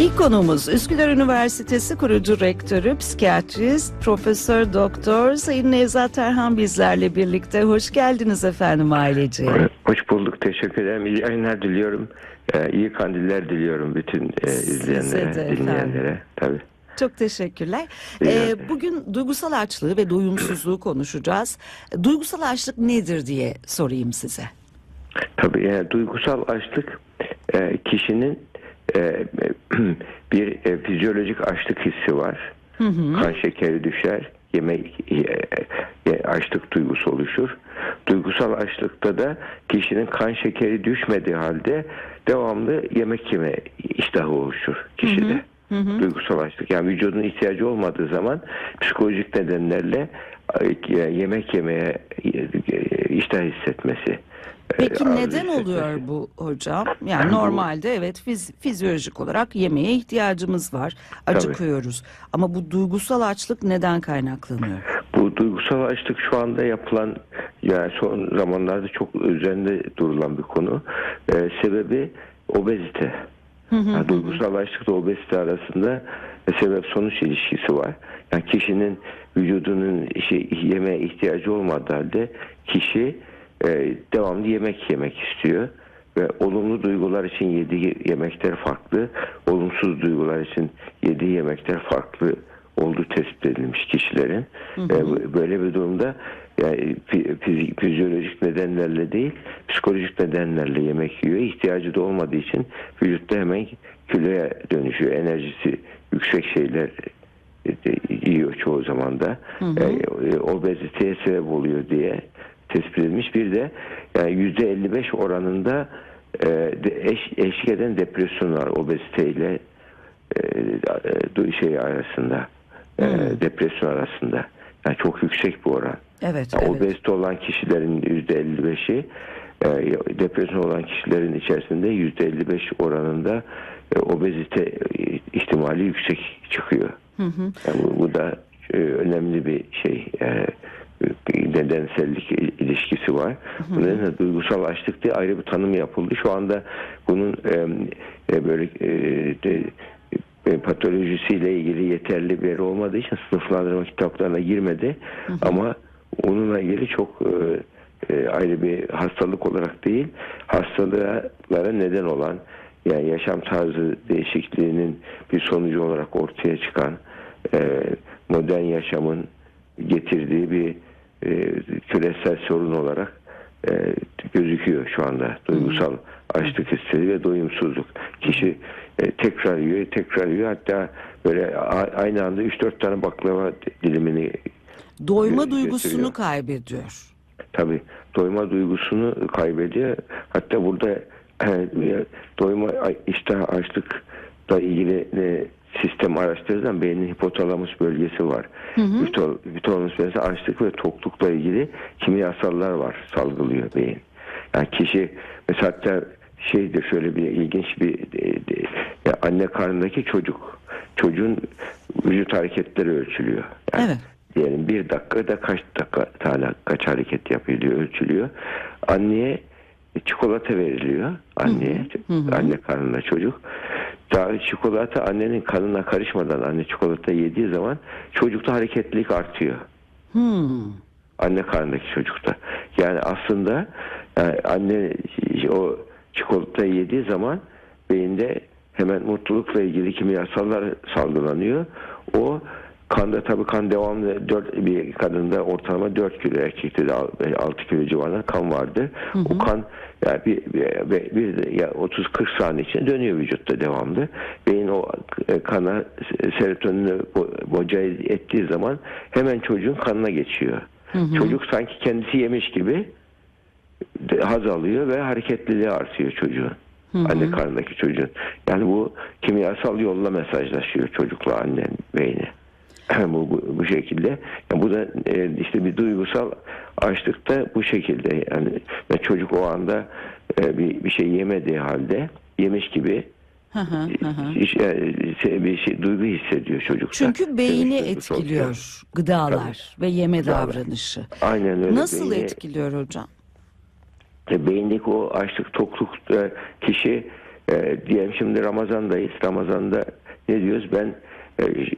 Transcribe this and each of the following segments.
İlk konuğumuz Üsküdar Üniversitesi kurucu rektörü, psikiyatrist, profesör doktor Sayın Nevzat Terhan bizlerle birlikte. Hoş geldiniz efendim ailece. Hoş bulduk. Teşekkür ederim. İyi yayınlar diliyorum. Ee, iyi kandiller diliyorum bütün e, izleyenlere, dinleyenlere. Tabii. Çok teşekkürler. Ee, bugün duygusal açlığı ve doyumsuzluğu konuşacağız. Duygusal açlık nedir diye sorayım size. Tabii yani duygusal açlık e, kişinin bir e, fizyolojik açlık hissi var. Kan şekeri düşer. Yemek e, e, açlık duygusu oluşur. Duygusal açlıkta da kişinin kan şekeri düşmediği halde devamlı yemek yeme iştahı oluşur kişide. Duygusal açlık yani vücudun ihtiyacı olmadığı zaman psikolojik nedenlerle e, yemek yemeye e, iştah hissetmesi. Peki e, neden oluyor bu hocam? Yani normalde evet fiz- fizyolojik olarak yemeğe ihtiyacımız var. Acıkıyoruz. Ama bu duygusal açlık neden kaynaklanıyor? Bu duygusal açlık şu anda yapılan yani son zamanlarda çok üzerinde durulan bir konu. Ee, sebebi obezite. Yani duygusal açlıkla obezite arasında sebep sonuç ilişkisi var. Yani kişinin vücudunun şey, yemeğe ihtiyacı olmadığı halde kişi e, devamlı yemek yemek istiyor ve olumlu duygular için yediği yemekler farklı, olumsuz duygular için yediği yemekler farklı olduğu tespit edilmiş kişilerin. E, bu- böyle bir durumda yani fizyolojik nedenlerle değil, psikolojik nedenlerle yemek yiyor. İhtiyacı da olmadığı için vücutta hemen kiloya dönüşüyor. Enerjisi yüksek şeyler e, yiyor çoğu zaman da. E, e, obeziteye sebep oluyor diye tespit edilmiş. Bir de yani %55 oranında e, eş, eşlik eden depresyon var obeziteyle e, e, şey arasında e, depresyon arasında. Yani çok yüksek bir oran. Evet, Yani evet. Obezite olan kişilerin %55'i e, depresyon olan kişilerin içerisinde %55 oranında obezite ihtimali yüksek çıkıyor. Yani bu, bu da önemli bir şey. Bir nedensellik ilişkisi var. Bu nedenle duygusal açlık diye ayrı bir tanım yapıldı. Şu anda bunun e, böyle e, de, e, patolojisiyle ilgili yeterli veri olmadığı için sınıflandırma kitaplarına girmedi. Ama onunla ilgili çok e, e, ayrı bir hastalık olarak değil, hastalıklara neden olan yani yaşam tarzı değişikliğinin bir sonucu olarak ortaya çıkan e, modern yaşamın getirdiği bir e, küresel sorun olarak e, gözüküyor şu anda. Duygusal açlık hisleri ve doyumsuzluk. Kişi e, tekrar yiyor, tekrar yiyor. Hatta böyle aynı anda 3-4 tane baklava dilimini Doyma duygusunu kaybediyor. tabi doyma duygusunu kaybediyor. Hatta burada e, doyma iştah açlıkla ilgili e, sistem araştırırsan beynin hipotalamus bölgesi var. Hipotalamus hipotalamus bölgesi açlık ve toklukla ilgili kimyasallar var salgılıyor beyin. Yani kişi mesela hatta şeydir şöyle bir ilginç bir e, e, ya anne karnındaki çocuk çocuğun vücut hareketleri ölçülüyor. Yani Evet. diyelim bir dakikada kaç dakika tane kaç hareket diye ölçülüyor. Anneye çikolata veriliyor anneye anne karnında çocuk. Daha çikolata annenin kanına karışmadan anne çikolata yediği zaman çocukta hareketlilik artıyor. Hmm. Anne karnındaki çocukta. Yani aslında yani anne o çikolatayı yediği zaman beyinde hemen mutlulukla ilgili kimyasallar salgılanıyor. O kanda tabii kan devamlı 4 bir kadında ortalama 4 kilo erkekte de 6 kilo civarında kan vardır. O kan yani bir, bir, bir, bir ya 30-40 saniye içinde dönüyor vücutta devamlı. Beyin o e, kana serotonini bo- boca ettiği zaman hemen çocuğun kanına geçiyor. Çocuk sanki kendisi yemiş gibi haz alıyor ve hareketliliği artıyor çocuğun. Anne karnındaki çocuğun. Yani bu kimyasal yolla mesajlaşıyor çocukla anne beyni. bu, bu, bu şekilde. Yani bu da e, işte bir duygusal açlıkta bu şekilde. Yani ve çocuk o anda e, bir, bir şey yemediği halde yemiş gibi Hı e, şey- bir şey duygu hissediyor çocukta. Çünkü beyni etkiliyor gıdalar ve yeme davranışı. Aynen öyle. Nasıl Beyni- etkiliyor hocam? E, beyindeki o açlık tokluk e, kişi e, diyelim şimdi Ramazan'dayız. Ramazan'da ne diyoruz? Ben e,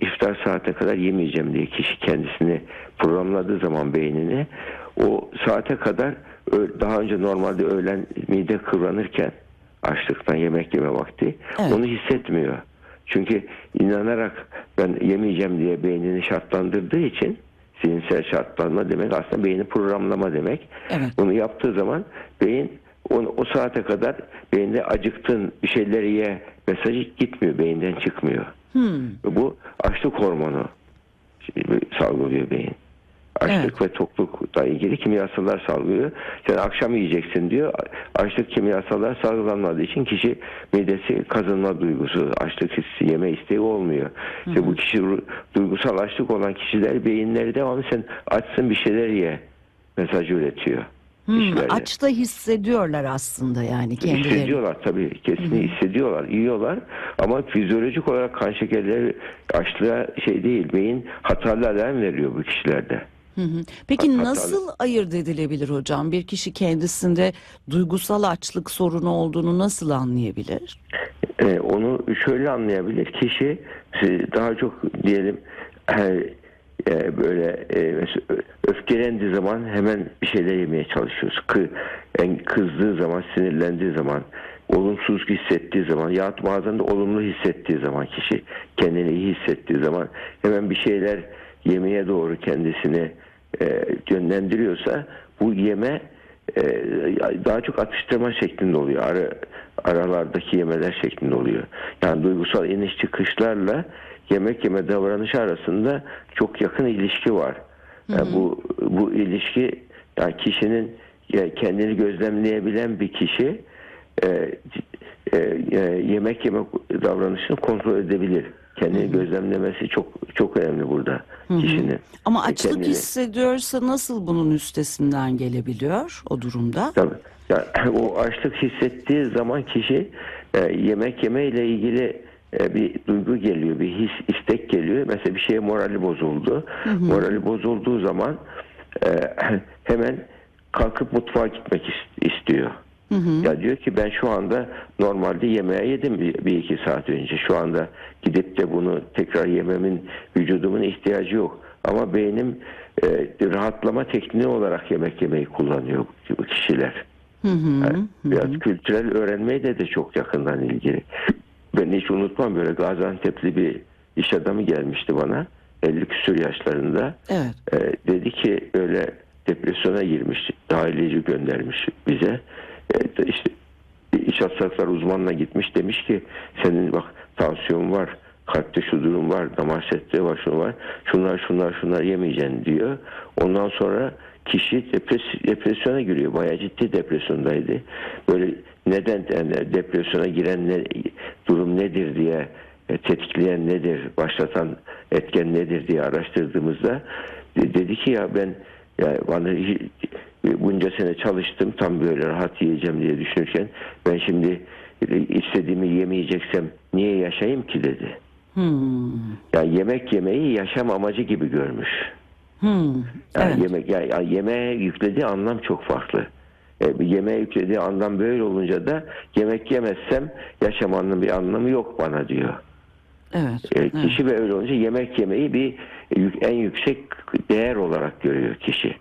iftar saate kadar yemeyeceğim diye kişi kendisini programladığı zaman beynini o saate kadar daha önce normalde öğlen mide kıvranırken açlıktan yemek yeme vakti Evet. onu hissetmiyor. Çünkü inanarak ben yemeyeceğim diye beynini şartlandırdığı için zihinsel şartlanma demek aslında beyni programlama demek. Evet. Bunu yaptığı zaman beyin onu, o saate kadar beyinde acıktın bir şeyleri ye mesajı gitmiyor beyinden çıkmıyor. Hmm. Bu açlık hormonu şey, salgılıyor beyin. Açlık ve toklukla ilgili kimyasallar salgılıyor. Sen akşam yiyeceksin diyor. Açlık kimyasallar salgılanmadığı için kişi midesi kazınma duygusu, açlık hissi, yeme isteği olmuyor. İşte bu kişi duygusal açlık olan kişiler beyinleri devamlı sen açsın bir şeyler ye mesajı üretiyor. Hmm. Aç da hissediyorlar aslında yani kendileri. Hissediyorlar tabii. Kesinlikle hissediyorlar. Yiyorlar. Ama fizyolojik olarak kan şekerleri açlığa şey değil. Beyin hatalı alarm veriyor bu kişilerde. Hı hı. Peki nasıl ayırt edilebilir hocam? Bir kişi kendisinde duygusal açlık sorunu olduğunu nasıl anlayabilir? Ee, onu şöyle anlayabilir. Kişi e, daha çok diyelim e, böyle e, öfkelendiği zaman hemen bir şeyler yemeye çalışıyoruz. Kı, en kızdığı zaman, sinirlendiği zaman, olumsuz hissettiği zaman ya bazen de olumlu hissettiği zaman kişi kendini iyi hissettiği zaman hemen bir şeyler yemeye doğru kendisini e, yönlendiriyorsa bu yeme e, daha çok atıştırma şeklinde oluyor. Ara, aralardaki yemeler şeklinde oluyor. Yani duygusal iniş çıkışlarla yemek yeme davranışı arasında çok yakın ilişki var. Yani bu bu ilişki yani kişinin kendini gözlemleyebilen bir kişi e, e, e, yemek yeme davranışını kontrol edebilir. Kendini gözlemlemesi çok çok önemli burada kişinin. Ama E, açlık kendini- hissediyorsa nasıl bunun üstesinden gelebiliyor o durumda? Tabii. Yani o açlık hissettiği zaman kişi e, yemek yeme ile ilgili bir duygu geliyor, bir his, istek geliyor. Mesela bir şeye morali bozuldu. Morali bozulduğu zaman e, hemen kalkıp mutfağa gitmek is- istiyor. Ya diyor ki ben şu anda normalde yemeğe yedim bir, bir iki saat önce. Şu anda gidip de bunu tekrar yememin vücudumun ihtiyacı yok. Ama beynim e, rahatlama tekniği olarak yemek yemeyi kullanıyor bu kişiler. Yani biraz kültürel öğrenmeyi de de çok yakından ilgili. Ben hiç unutmam böyle Gaziantep'li bir iş adamı gelmişti bana. 50 küsur yaşlarında. Evet. Ee, dedi ki öyle depresyona girmiş. Dahiliyeci göndermiş bize. Ee, işte iç hastalıklar uzmanına gitmiş. Demiş ki senin bak tansiyon var. Kalpte şu durum var. Damar setleri var. Şunu var. Şunlar şunlar şunlar yemeyeceksin diyor. Ondan sonra kişi depres, depresyona giriyor. Bayağı ciddi depresyondaydı. Böyle neden yani depresyona giren ne, durum nedir diye e, tetikleyen nedir, başlatan etken nedir diye araştırdığımızda de- dedi ki ya ben ya bana hi- bunca sene çalıştım tam böyle rahat yiyeceğim diye düşünürken ben şimdi istediğimi yemeyeceksem niye yaşayayım ki dedi. Hmm. Yani yemek yemeyi yaşam amacı gibi görmüş. Hmm. Yani Evet. yemek ya, ya yemeğe yüklediği anlam çok farklı. E, bir yemeğe yüklediği anlam böyle olunca da yemek yemezsem yaşamanın bir anlamı yok bana diyor. Evet. E, evet. kişi ve öyle olunca yemek yemeyi bir en yüksek değer olarak görüyor kişi.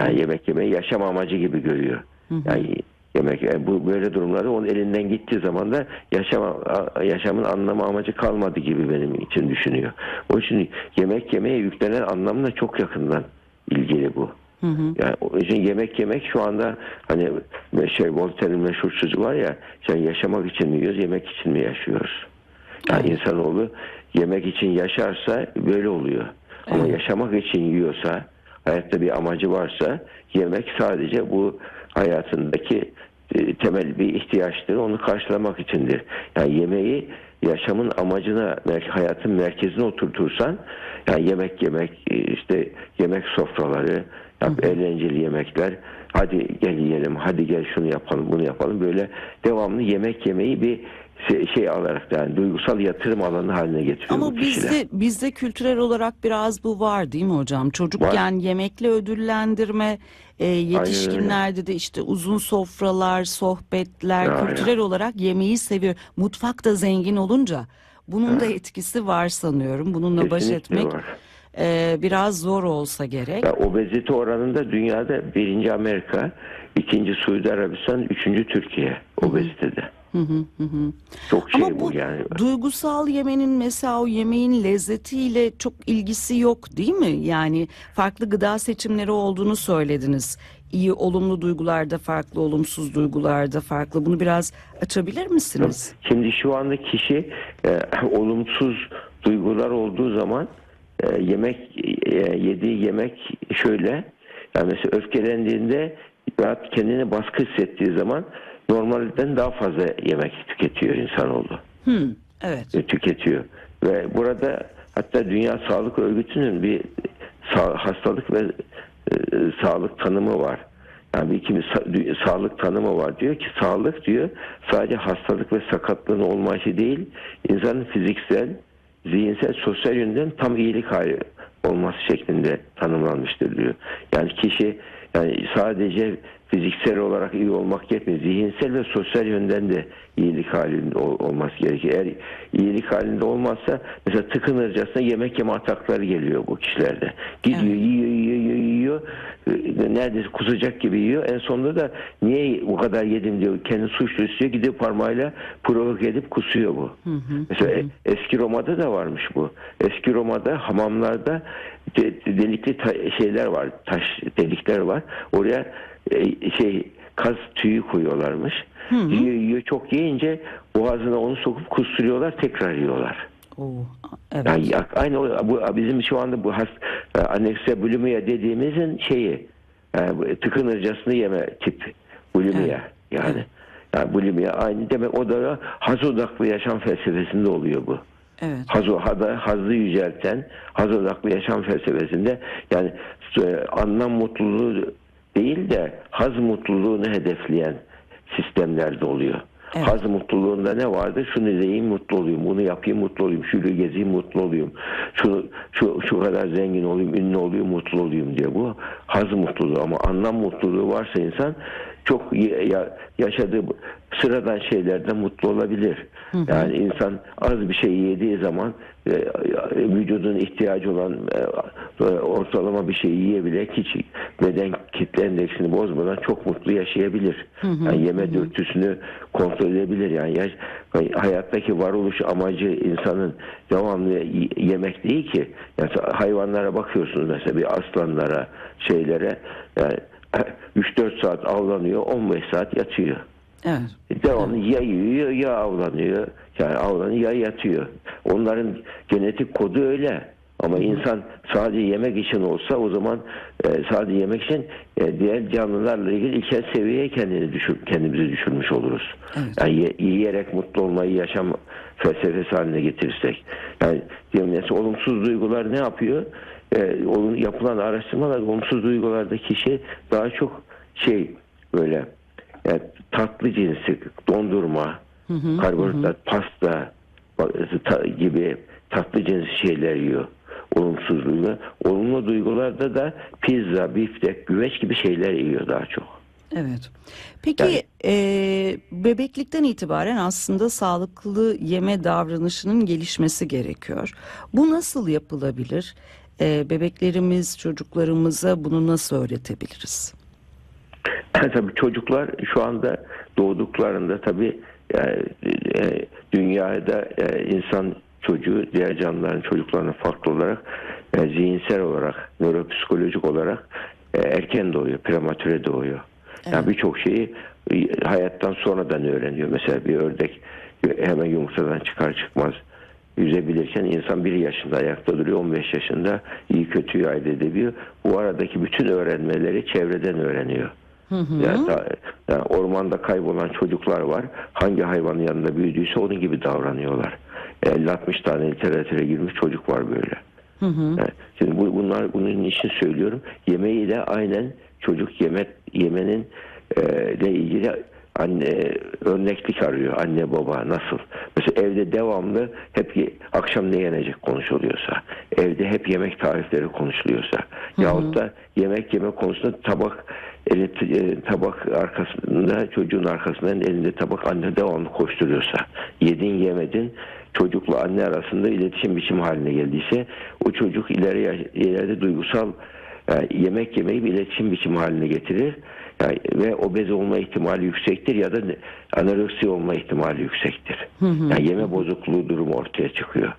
Yani yemek yemeyi yaşam amacı gibi görüyor. Yani yemek yani bu böyle durumlarda onun elinden gittiği zaman da yaşam yaşamın anlamı amacı kalmadı gibi benim için düşünüyor. O için yemek yemeye yüklenen anlamla çok yakından ilgili bu. Yani o için yemek yemek şu anda hani şey Voltaire'in meşhur sözü var ya sen yaşamak için mi yiyoruz yemek için mi yaşıyoruz? Yani insanoğlu yemek için yaşarsa böyle oluyor. Ama yaşamak için yiyorsa, hayatta bir amacı varsa yemek sadece bu hayatındaki e, temel bir ihtiyaçtır. Onu karşılamak içindir. Yani yemeği yaşamın amacına, hayatın merkezine oturtursan yani yemek yemek, e, işte yemek sofraları, ya eğlenceli yemekler hadi gel yiyelim, hadi gel şunu yapalım, bunu yapalım. Böyle devamlı yemek yemeyi bir şey, alarak yani duygusal yatırım alanı haline getiriyor Ama bizde bizde kültürel olarak biraz bu var değil mi hocam? Çocukken yemekle ödüllendirme, e, yetişkinlerde de işte uzun sofralar, sohbetler, Ya, kültürel olarak yemeği seviyor. Mutfak da zengin olunca bunun da etkisi var sanıyorum. Bununla baş Kesinlikle etmek var. E, biraz zor olsa gerek. Ya, obezite oranında dünyada birinci Amerika, ikinci Suudi Arabistan, üçüncü Türkiye obezitede. Çok şey Ama bu, bu yani. duygusal yemenin mesela o yemeğin lezzetiyle çok ilgisi yok değil mi? Yani farklı gıda seçimleri olduğunu söylediniz. İyi olumlu duygularda farklı, olumsuz duygularda farklı. Bunu biraz açabilir misiniz? Şimdi şu anda kişi e, olumsuz duygular olduğu zaman e, yemek e, yediği yemek şöyle yani mesela öfkelendiğinde rahat kendini baskı hissettiği zaman normalden daha fazla yemek tüketiyor insanoğlu. Hmm, evet. e, tüketiyor. Ve burada hatta Dünya Sağlık Örgütü'nün bir sa- hastalık ve e, sağlık tanımı var. Yani bir kimi sa- sağlık tanımı var. Diyor ki sağlık diyor sadece hastalık ve sakatlığın olması değil, insanın fiziksel, zihinsel, sosyal yönden tam iyilik hali olması şeklinde tanımlanmıştır diyor. Yani kişi yani sadece fiziksel olarak iyi olmak yetmiyor. Zihinsel ve sosyal yönden de iyilik halinde ol- olması gerekiyor. Eğer iyilik halinde olmazsa mesela tıkınırcasına yemek yeme atakları geliyor bu kişilerde. Gidiyor, Evet. yiyor, yiyor, yiyor, yiyor. Ee, Neredeyse kusacak gibi yiyor. En sonunda da niye bu kadar yedim diyor. Kendi suçlu istiyor. Gidiyor parmağıyla provoke edip kusuyor bu. Mesela e- eski Roma'da da varmış bu. Eski Roma'da hamamlarda de- delikli şeyler var. Taş delikler var. Oraya e, şey kaz tüyü koyuyorlarmış. Yiyor yiyor çok yiyince boğazına onu sokup kusturuyorlar tekrar yiyorlar. Oo, evet. Yani ya- aynı bu bizim şu anda bu has, e, aneksiya bulimia dediğimizin şeyi yani bu tıkınırcasını yeme tip bulimia Evet. yani. Yani bulimia aynı demek o da haz odaklı yaşam felsefesinde oluyor bu. Evet. Haz, hada, hazı yücelten, haz odaklı yaşam felsefesinde yani e, anlam mutluluğu değil de haz mutluluğunu hedefleyen sistemlerde oluyor. Evet. Haz mutluluğunda ne vardır? Şunu yiyeyim mutlu olayım, bunu yapayım mutlu olayım, şunu gezeyim mutlu olayım, şu, şu, şu kadar zengin olayım, ünlü olayım, mutlu olayım diye. Bu haz mutluluğu ama anlam mutluluğu varsa insan çok ya- ya- yaşadığı sıradan şeylerden mutlu olabilir. Yani insan az bir şey yediği zaman e, vücudun ihtiyacı olan e, ortalama bir şey yiyebilir hiç beden kitle endeksini bozmadan çok mutlu yaşayabilir. Yani yeme dürtüsünü kontrol edebilir. Yani yaş- hayattaki varoluş amacı insanın devamlı yemek değil ki. Yani hayvanlara bakıyorsunuz mesela bir aslanlara, şeylere yani 3-4 saat avlanıyor, 15 saat yatıyor. Evet. Devamlı ya yiyor ya avlanıyor. Yani avlanıyor ya yatıyor. Onların genetik kodu öyle. Ama insan sadece yemek için olsa o zaman e, sadece yemek için e, diğer canlılarla ilgili ilkel seviyeye kendini düşür, kendimizi düşürmüş oluruz. Evet. Yani ye- yiyerek mutlu olmayı yaşam felsefesi haline getirirsek. Yani diyorum mesela olumsuz duygular ne yapıyor? E, olum- yapılan araştırmalar olumsuz duygularda kişi daha çok şey böyle yani tatlı cinsi dondurma, karbonhidrat, pasta bak- ta- gibi tatlı cinsi şeyler yiyor. Olumsuz duygular. Olumlu duygularda da pizza, biftek, güveç gibi şeyler yiyor daha çok. Evet. Peki Yani- e, bebeklikten itibaren aslında sağlıklı yeme davranışının gelişmesi gerekiyor. Bu nasıl yapılabilir? E, bebeklerimiz, çocuklarımıza bunu nasıl öğretebiliriz? tabii çocuklar şu anda doğduklarında tabii e, e, dünyada e, insan çocuğu diğer canlıların çocuklarına farklı olarak e, zihinsel olarak, nöropsikolojik olarak e, erken doğuyor, prematüre doğuyor. Yani Evet. birçok şeyi e, hayattan sonradan öğreniyor. Mesela bir ördek hemen yumurtadan çıkar çıkmaz yüzebilirken insan bir yaşında ayakta duruyor, 15 yaşında iyi kötüyü ayırt edebiliyor. Bu aradaki bütün öğrenmeleri çevreden öğreniyor. Yani, da- yani ormanda kaybolan çocuklar var. Hangi hayvanın yanında büyüdüyse onun gibi davranıyorlar. 50-60 tane literatüre girmiş çocuk var böyle. Yani şimdi bu, bunlar bunun için söylüyorum. Yemeği de aynen çocuk yemek yemenin e, ile ilgili anne örneklik arıyor anne baba nasıl mesela evde devamlı hep akşam ne yenecek konuşuluyorsa evde hep yemek tarifleri konuşuluyorsa yahut da yemek yeme konusunda tabak eli, e, tabak arkasında çocuğun arkasından elinde tabak anne devamlı koşturuyorsa yedin yemedin çocukla anne arasında iletişim biçim haline geldiyse o çocuk ileri ileride duygusal yani yemek yemeyi bir iletişim biçimi haline getirir. Yani ve obez olma ihtimali yüksektir ya da anoreksi olma ihtimali yüksektir. Yani yeme bozukluğu durumu ortaya çıkıyor.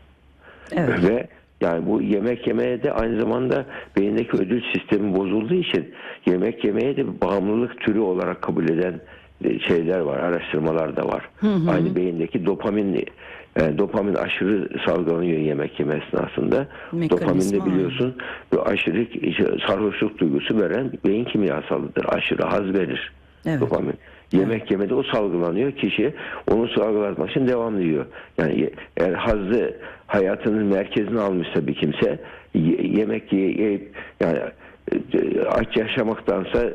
Evet. Ve yani bu yemek yemeye de aynı zamanda beyindeki ödül sistemi bozulduğu için yemek yemeye de bağımlılık türü olarak kabul eden e, şeyler var, araştırmalar da var. Aynı beyindeki dopamin e, dopamin aşırı salgılanıyor yemek yeme esnasında. Dopamin de biliyorsun bir aşırı sarhoşluk duygusu veren beyin kimyasalıdır. Aşırı haz verir Evet. dopamin. Yemek yemede o salgılanıyor. Kişi onu salgılatmak için devam ediyor. Yani eğer hazzı hayatının merkezine almışsa bir kimse ye- yemek ye- yiyip yani e, aç yaşamaktansa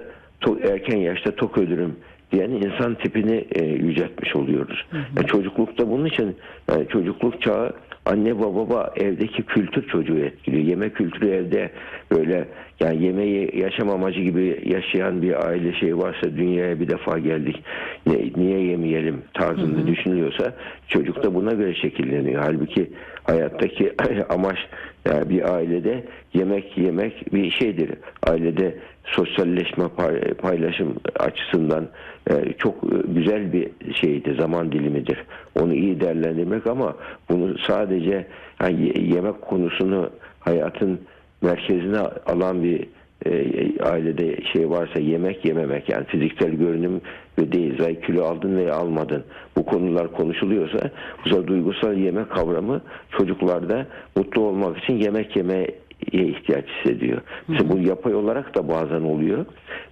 erken yaşta tok ölürüm diyen insan tipini e, yüceltmiş oluyoruz. Yani çocuklukta bunun için yani çocukluk çağı anne baba baba evdeki kültür çocuğu etkiliyor. Yeme kültürü evde böyle yani yemeği yaşam amacı gibi yaşayan bir aile şeyi varsa dünyaya bir defa geldik. Ne, niye yemeyelim tarzında düşünülüyorsa çocuk da buna göre şekilleniyor. Halbuki hayattaki amaç yani bir ailede yemek yemek bir şeydir. Ailede sosyalleşme pay- paylaşım açısından e, çok e, güzel bir şeydi zaman dilimidir. Onu iyi değerlendirmek ama bunu sadece yani ye- yemek konusunu hayatın merkezine alan bir e, ailede şey varsa yemek yememek yani fiziksel görünüm ve değil zay kilo aldın veya almadın bu konular konuşuluyorsa bu sefer duygusal yemek kavramı çocuklarda mutlu olmak için yemek yemeye ihtiyaç hissediyor. Mesela bu yapay olarak da bazen oluyor.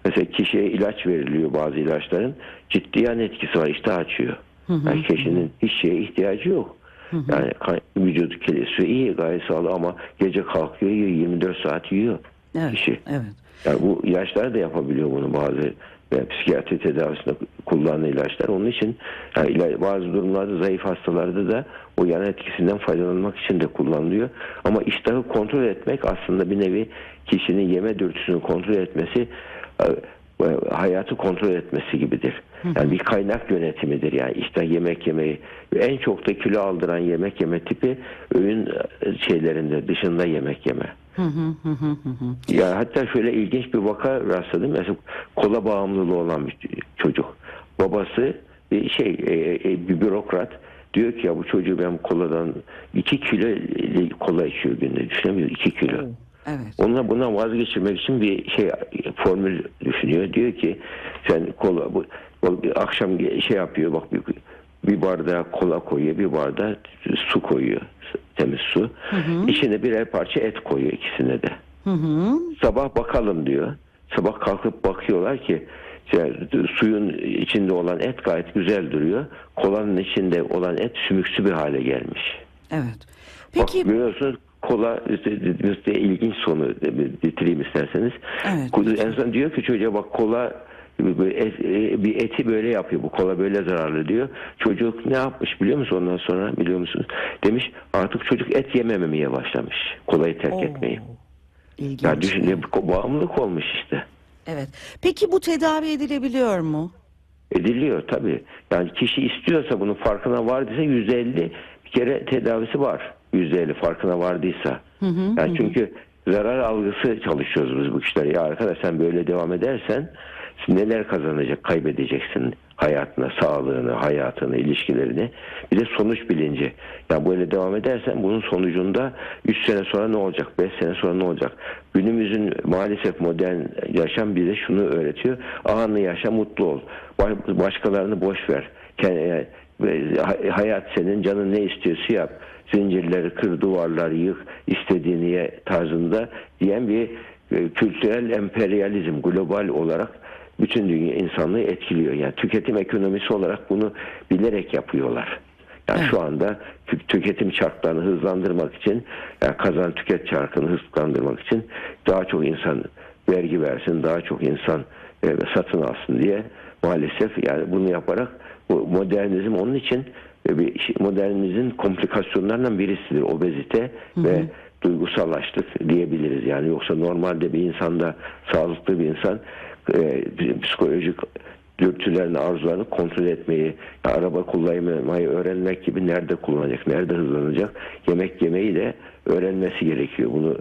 Mesela kişiye ilaç veriliyor bazı ilaçların ciddi yan etkisi var iştah açıyor. Yani kişinin hiç şeye ihtiyacı yok. Yani vücudu kilesi iyi gayet sağlıklı ama gece kalkıyor yiyor 24 saat yiyor Evet. kişi. Evet. Yani bu ilaçlar da yapabiliyor bunu bazı yani psikiyatri tedavisinde kullanılan ilaçlar. Onun için yani bazı durumlarda zayıf hastalarda da o yan etkisinden faydalanmak için de kullanılıyor. Ama iştahı kontrol etmek aslında bir nevi kişinin yeme dürtüsünü kontrol etmesi e, e, hayatı kontrol etmesi gibidir. Yani bir kaynak yönetimidir yani işte yemek yemeyi ve en çok da kilo aldıran yemek yeme tipi öğün şeylerinde dışında yemek yeme. Ya hatta şöyle ilginç bir vaka rastladım. Mesela kola bağımlılığı olan bir çocuk. Babası bir şey e, e, bir bürokrat diyor ki ya bu çocuğu ben koladan 2 kilo kola içiyor günde düşünemiyor 2 kilo. Evet. Onunla buna vazgeçirmek için bir şey formül düşünüyor. Diyor ki sen kola bu, bu akşam şey yapıyor bak bir, bir bardağa kola koyuyor, bir bardağa su koyuyor. Temiz su. İçine birer parça et koyuyor ikisine de. Hı hı. Sabah bakalım diyor. Sabah kalkıp bakıyorlar ki işte suyun içinde olan et gayet güzel duruyor. Kolanın içinde olan et sümüksü bir hale gelmiş. Evet. Bak Peki görüyorsunuz kola işte, işte ilginç sonu bitireyim isterseniz. Evet. En son diyor ki çocuğa bak kola bir et- bir eti böyle yapıyor. Bu kola böyle zararlı diyor. Çocuk ne yapmış biliyor musun ondan sonra biliyor musunuz? Demiş artık çocuk et yemememeye başlamış. Kolayı terk Oo, etmeyi. ilginç. Ya düşün ya, bu bağımlılık olmuş işte. Evet. Peki bu tedavi edilebiliyor mu? Ediliyor tabii. Yani kişi istiyorsa bunun farkına vardıysa %50 bir kere tedavisi var. %50 farkına vardıysa. yani çünkü zarar algısı çalışıyoruz biz bu kişilere. Ya arkadaş sen böyle devam edersen neler kazanacak, kaybedeceksin hayatına, sağlığını, hayatını, ilişkilerini. Bir de sonuç bilinci. Ya böyle devam edersen bunun sonucunda 3 sene sonra ne olacak, 5 sene sonra ne olacak? Günümüzün maalesef modern yaşam bize şunu öğretiyor. Anı yaşa, mutlu ol. Ba- Başkalarını boş ver. Hay- hayat senin canın ne istiyorsa yap. Zincirleri kır, duvarları yık, istediğini ye tarzında diyen bir e, kültürel emperyalizm global olarak bütün dünya insanlığı etkiliyor. Yani tüketim ekonomisi olarak bunu bilerek yapıyorlar. Yani şu anda tü- tüketim çarklarını hızlandırmak için, yani kazan tüket çarkını hızlandırmak için daha çok insan vergi versin, daha çok insan e, satın alsın diye maalesef yani bunu yaparak bu modernizm onun için e, bir modernizmin komplikasyonlarından birisidir obezite ve duygusal açlık diyebiliriz yani yoksa normalde bir insanda sağlıklı bir insan e, psikolojik dürtülerini, arzularını kontrol etmeyi, araba kullanmayı öğrenmek gibi nerede kullanacak, nerede hızlanacak, yemek yemeyi de öğrenmesi gerekiyor. Bunu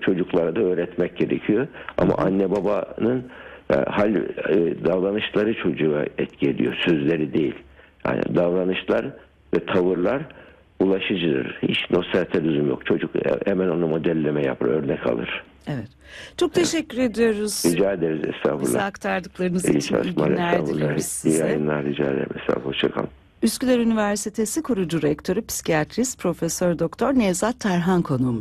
çocuklara da öğretmek gerekiyor. Ama anne babanın e, hal e, davranışları çocuğa etki ediyor, sözleri değil. Yani davranışlar ve tavırlar ulaşıcıdır. Hiç nostaljide lüzum yok. Çocuk hemen onu modelleme yapar, örnek alır. Evet. Çok teşekkür ediyoruz. Rica ederiz Bize estağfurullah. aktardıklarınız İyi için iyi günler estağfurullah. diliyoruz İyi size. yayınlar rica ederim. Estağfurullah. Hoşçakalın. Üsküdar Üniversitesi kurucu rektörü psikiyatrist Profesör Doktor Nevzat Tarhan konuğumuz.